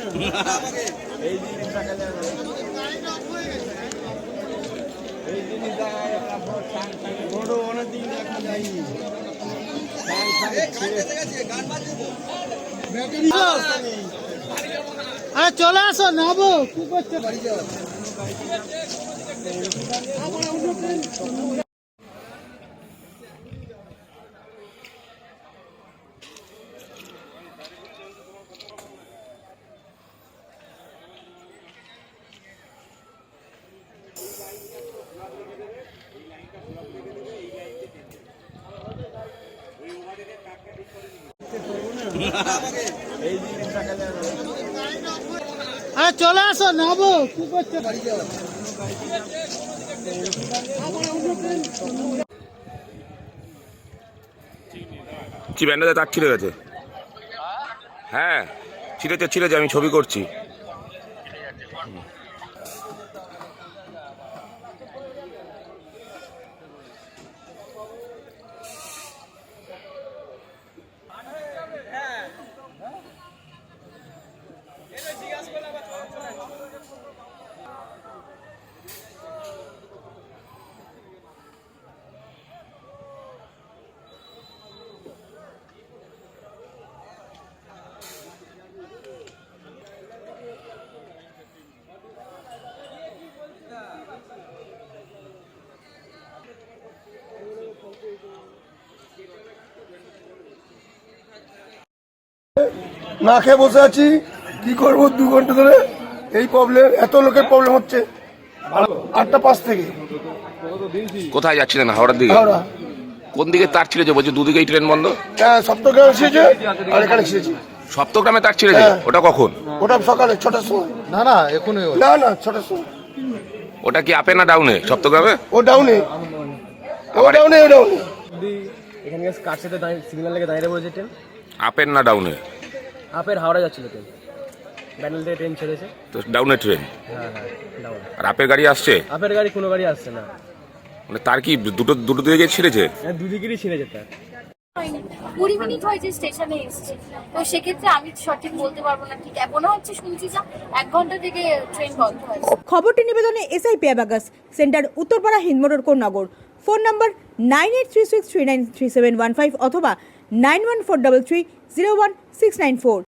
এই জিনিস দেখা এই জিনিস দেখা যায় না, বড় সাং সাং, বড় অনেকদিন দেখা যায়নি। সাং সাং ছেড়ে- আরে চলে আসো নাবো কি করছ আরে চলে আসো নাবো কি করছ? কি তার ছিঁড়ে গেছে। হ্যাঁ ছিঁড়েছে ছিঁড়েছে, আমি ছবি করছি। না খেয়ে বসে আছি। কি করব? দু ঘণ্টা ধরে এই প্রবলেম এত লোকের প্রবলেম হচ্ছে। আটটা পাঁচ থেকে। কোথায় যাচ্ছিলেন? হাওড়ার দিকে? হাওড়া। কোন দিকে তার ছিঁড়েছে বলছে দুদিকেই ট্রেন বন্ধ? হ্যাঁ সপ্তগ্রামে ছিঁড়েছে আর এখানে ছিঁড়েছে সপ্তগ্রামে তার ছিঁড়েছে হ্যাঁ। ওটা কখন? ওটা সকালে ছটার সময়। না না এখনই না না ছটার সময়। ওটা কি আপে না ডাউনে সপ্তগ্রামে? ও ডাউনে ও ডাউনে ও ডাউনে এখানে কার সাথে সিগন্যাল লেগে দাঁড়িয়ে পড়েছে ট্রেন আপের না ডাউনে আপের হাওড়া যাচ্ছিল ট্রেন ব্যান্ডেল থেকে ট্রেন ছেড়েছে। তো ডাউনে ট্রেন হ্যাঁ হ্যাঁ ডাউন আর আপের গাড়ি আসছে? আপের গাড়ি কোনো গাড়ি আসছে না। মানে তার কি দুটো দুটো দিকে ছিঁড়েছে? হ্যাঁ দুদিকেরই ছেড়েছে তার। কুড়ি মিনিট হয়েছে স্টেশনে এসছে। তো সেক্ষেত্রে আমি সঠিক বলতে পারব না ঠিক মনে হচ্ছে শুনছি যা এক ঘণ্টা থেকে ট্রেন বন্ধ হয়েছে। খবরটি নিবেদনে SI পেয়াবাগাস centre Uttarpara Hindmotor Konnagar. Phone number nine eight three six three nine three seven one five অথবা nine one four double three zero one six nine four